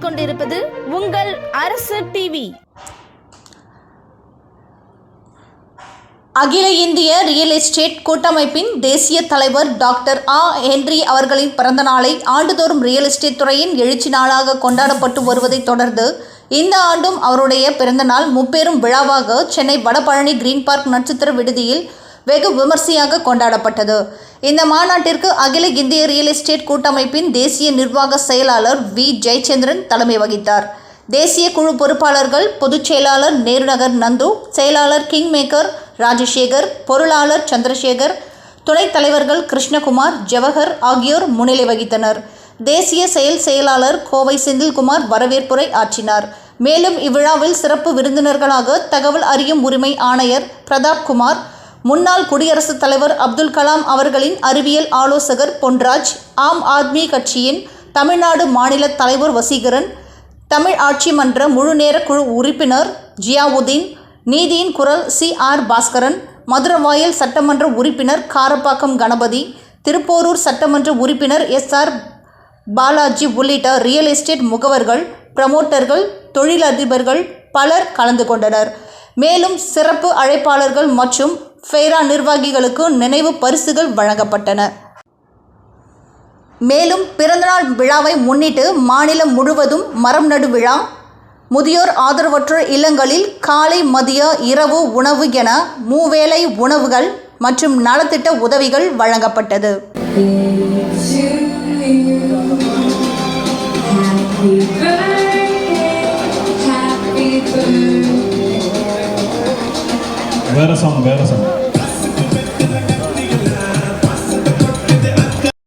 பார்த்து கொண்டிருப்பது உங்கள் அரசு டிவி அகில இந்திய ரியல் எஸ்டேட் கூட்டமைப்பின் தேசிய தலைவர் டாக்டர் ஆ. ஹென்றி அவர்களின் பிறந்த நாளை ஆண்டுதோறும் ரியல் எஸ்டேட் துறையின் எழுச்சி நாளாக கொண்டாடப்பட்டு வருவதைத் தொடர்ந்து இந்த ஆண்டும் அவருடைய பிறந்தநாள் முப்பெரும் விழாவாக சென்னை வடபழனி கிரீன் பார்க் நட்சத்திர விடுதியில் வெகு விமர்சையாக கொண்டாடப்பட்டது. இந்த மாநாட்டிற்கு அகில இந்திய ரியல் எஸ்டேட் கூட்டமைப்பின் தேசிய நிர்வாக செயலாளர் வி. ஜெயச்சந்திரன் தலைமை வகித்தார். தேசிய குழு பொறுப்பாளர்கள் பொதுச் செயலாளர் நேருநகர் நந்து செயலாளர் கிங் மேக்கர் ராஜசேகர் பொருளாளர் சந்திரசேகர் துணைத் தலைவர்கள் கிருஷ்ணகுமார் ஜவஹர் ஆகியோர் முன்னிலை வகித்தனர். தேசிய செயல் செயலாளர் கோவை செந்தில்குமார் வரவேற்புரை ஆற்றினார். மேலும் இவ்விழாவில் சிறப்பு விருந்தினர்களாக தகவல் அறியும் உரிமை ஆணையர் பிரதாப் குமார் முன்னாள் குடியரசுத் தலைவர் அப்துல் கலாம் அவர்களின் அறிவியல் ஆலோசகர் பொன்ராஜ் ஆம் ஆத்மி கட்சியின் தமிழ்நாடு மாநில தலைவர் வசீகரன் தமிழ் ஆட்சி மன்ற முழுநேர குழு உறுப்பினர் ஜியாவுதீன் நீதியின் குரல் சி ஆர் பாஸ்கரன் மதுரவாயல் சட்டமன்ற உறுப்பினர் காரப்பாக்கம் கணபதி திருப்போரூர் சட்டமன்ற உறுப்பினர் எஸ் ஆர் பாலாஜி உள்ளிட்ட ரியல் எஸ்டேட் முகவர்கள் பிரமோட்டர்கள் தொழிலதிபர்கள் பலர் கலந்து கொண்டனர். மேலும் சிறப்பு அழைப்பாளர்கள் மற்றும் ஃபெய்ரா நிர்வாகிகளுக்கு நினைவு பரிசுகள் வழங்கப்பட்டன. மேலும் பிறந்தநாள் விழாவை முன்னிட்டு மாநிலம் முழுவதும் மரம் நடு விழா முதியோர் ஆதரவற்றோர் இல்லங்களில் காலை மதிய இரவு உணவு என மூவேளை உணவுகள் மற்றும் நலத்திட்ட உதவிகள் வழங்கப்பட்டது. வேற சாங் வேற சாங்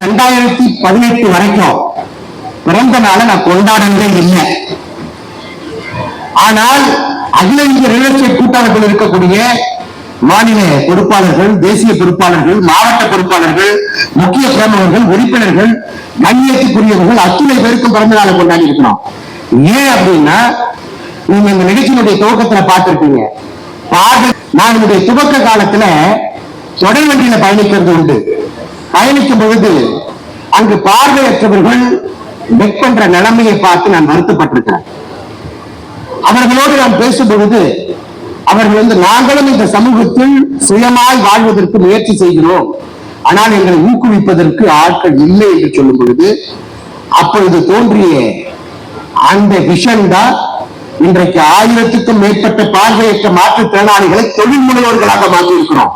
ரெண்டாயிரத்தி பதினெட்டு வரைக்கும் பிறந்த நாளை நான் கொண்டாடவே இல்லை. ஆனால் அகில இந்திய ரியல் எஸ்டேட் கூட்டமைப்பில் இருக்கக்கூடிய மாநில பொறுப்பாளர்கள் தேசிய பொறுப்பாளர்கள் மாவட்ட பொறுப்பாளர்கள் முக்கிய பிரமுகர்கள் உறுப்பினர்கள் கண்ணியத்துக்குரியவர்கள் அத்துணை பேருக்கும் பிறந்த நாளை கொண்டாடி இருக்கிறோம். ஏன் அப்படின்னா நீங்க இந்த நிகழ்ச்சியினுடைய துவக்கத்துல பார்த்திருப்பீங்க. பாடல் நான் என்னுடைய துவக்க காலத்துல தொடர் வண்டியில பயணிக்கிறது உண்டு. பயணிக்கும் பொழுது அங்கு பார்வையற்றவர்கள் பெக் பண்ற நிலைமையை பார்த்து நான் வருத்தப்பட்டிருக்கிறேன். அவர்களோடு நான் பேசும் பொழுது அவர்கள் வந்து நாங்களும் இந்த சமூகத்தில் சுயமாய் வாழ்வதற்கு முயற்சி செய்கிறோம். ஆனால் எங்களை ஊக்குவிப்பதற்கு ஆட்கள் இல்லை என்று சொல்லும் பொழுது அப்பொழுது தோன்றிய அந்த விஷன் தான் இன்றைக்கு ஆயிரத்துக்கும் மேற்பட்ட பார்வையற்ற மாற்றுத்திறனாளிகளை தொழில் முனைவோர்களாக மாற்றியிருக்கிறோம்.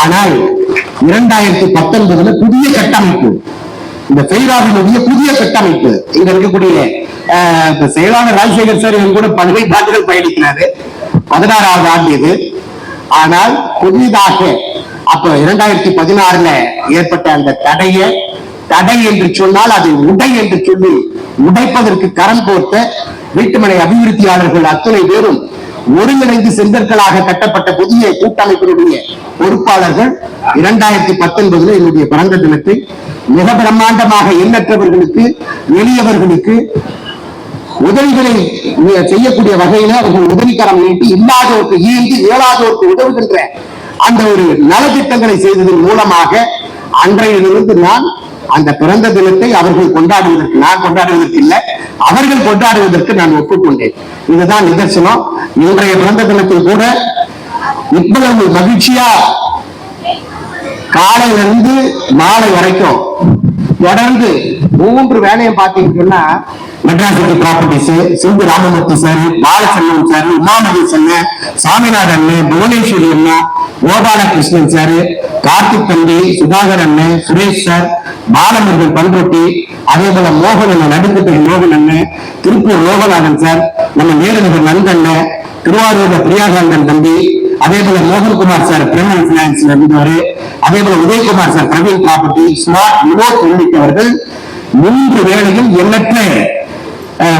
ஆனால் இரண்டாயிரத்தி பத்தொன்பதுல புதிய கட்டமைப்பு இந்த பெய்ராவினுடைய புதிய கட்டமைப்பு இங்க இருக்கக்கூடிய செயலாளர் ராஜசேகர் சார் இவங்க கூட பதினைந்து ஆண்டுகள் பயணிக்கிறாரு. பதினாறாவது ஆண்டு இது. ஆனால் புதிதாக அப்ப இரண்டாயிரத்தி பதினாறுல ஏற்பட்ட அந்த தடையை தடை என்று சொன்னால் அது உடை என்று சொல்லி உடைப்பதற்கு கரம் கோர்த்த வீட்டுமனை அபிவிருத்தியாளர்கள் அத்தனை பேரும் ஒருங்கிணைந்து செங்கற்களாக கட்டப்பட்ட புதிய கூட்டமைப்பினுடைய பொறுப்பாளர்கள் இரண்டாயிரத்தி பத்தொன்பதுல என்னுடைய பிறந்த தினத்தை மிக பிரம்மாண்டமாக எண்ணற்றவர்களுக்கு எளியவர்களுக்கு உதவிகளை செய்யக்கூடிய வகையில அவர்கள் உதவிக்கரம் நீட்டி இல்லாதோருக்கு ஈந்து இயலாதோருக்கு உதவுகின்ற அந்த ஒரு நலத்திட்டங்களை செய்ததன் மூலமாக அன்றையிலிருந்து நான் அந்த பிறந்த தினத்தை அவர்கள் கொண்டாடுவதற்கு நான் கொண்டாடுவதற்கு இல்லை அவர்கள் கொண்டாடுவதற்கு நான் ஒப்புக்கொண்டேன். இதுதான் நிதர்சனம். இன்றைய பிறந்த தினத்தில் கூட இவ்வளவு மகிழ்ச்சியா காலையில இருந்து மாலை வரைக்கும் தொடர்ந்து மூன்று வேலையும் பார்த்தீங்கன்னா Madras city properties Sindhu Ramamurthy sir Balachandran sir Umamathi sir Saminathan Bhuvaneswari அண்ணா கோபாலகிருஷ்ணன் சார் கார்த்திக் தம்பி சுதாகர் அண்ணன் சுரேஷ் சார் பாலமுருகன் பண்ருட்டி அதே போல மோகன் அண்ணன் நடுக்கட்டை மோகன் அண்ணன் திருப்பூர் லோகநாதன் சார் நம்ம நேருநகர் நந்தண்ணன் திருவாரூர் பிரியாகாந்தன் தம்பி அதே போல மோகன்குமார் சார் பிரமன் பினான்ஸ்ல இருந்தவர் அதே போல Udayakumar sir Praveen property smart Vinod உள்ளிட்டவர்கள் மூன்று வேளையில் எண்ணற்ற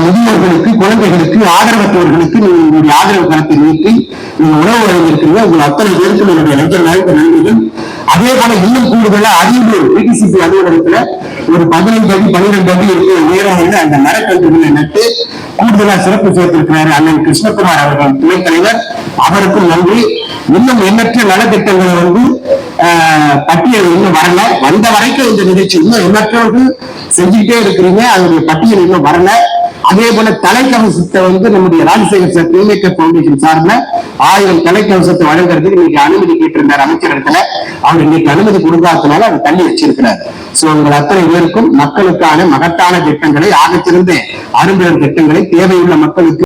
முதியோர்களுக்கு குழந்தைகளுக்கு ஆதரவற்றவர்களுக்கு நீங்க உங்களுடைய ஆதரவு கணத்தை நீட்டி நீங்க உணவு வழங்கியிருக்கிறீங்க உங்கள் அத்தனை பேருக்கு என்னுடைய நெஞ்ச நாயக நன்றிகள். அதே போல இன்னும் கூடுதலா அரியலூர் பிடிசிபி அலுவலகத்துல ஒரு பதினைந்து அடி பன்னிரெண்டு அடி இருக்கிற உயரமுள்ள அந்த மரக்கன்றுகளை நட்டு கூடுதலா சிறப்பு சேர்த்திருக்கிறாரு அண்ணன் கிருஷ்ணகுமார் அவர்கள் துணைத் தலைவர். அவருக்கும் நன்றி. இன்னும் எண்ணற்ற நலத்திட்டங்களை வந்து ஆஹ், பட்டியல் இன்னும் வரல. வந்த வரைக்கும் இந்த நிகழ்ச்சி இன்னும் எண்ணற்றவர்கள் செஞ்சுக்கிட்டே இருக்கிறீங்க. அதனுடைய பட்டியல் இன்னும் வரல. அதே போல தலைக்கவசத்தை வந்து நம்முடைய ராஜசேகர் சார் பில்மேக்கர் பவுண்டேஷன் சார்பில் ஆயிரம் தலைக்கவசத்தை வழங்குறதுக்கு இன்னைக்கு அனுமதி கேட்டிருந்தார் அமைச்சர் இடத்துல. அவர் இன்னைக்கு அனுமதி கொடுக்காததுனால அவர் தள்ளி வச்சிருக்கிறார். சோ உங்கள் அத்தனை பேருக்கும் மக்களுக்கான மகத்தான திட்டங்களை ஆகச்சிறந்த அரும்பெரும் திட்டங்களை தேவையுள்ள மக்களுக்கு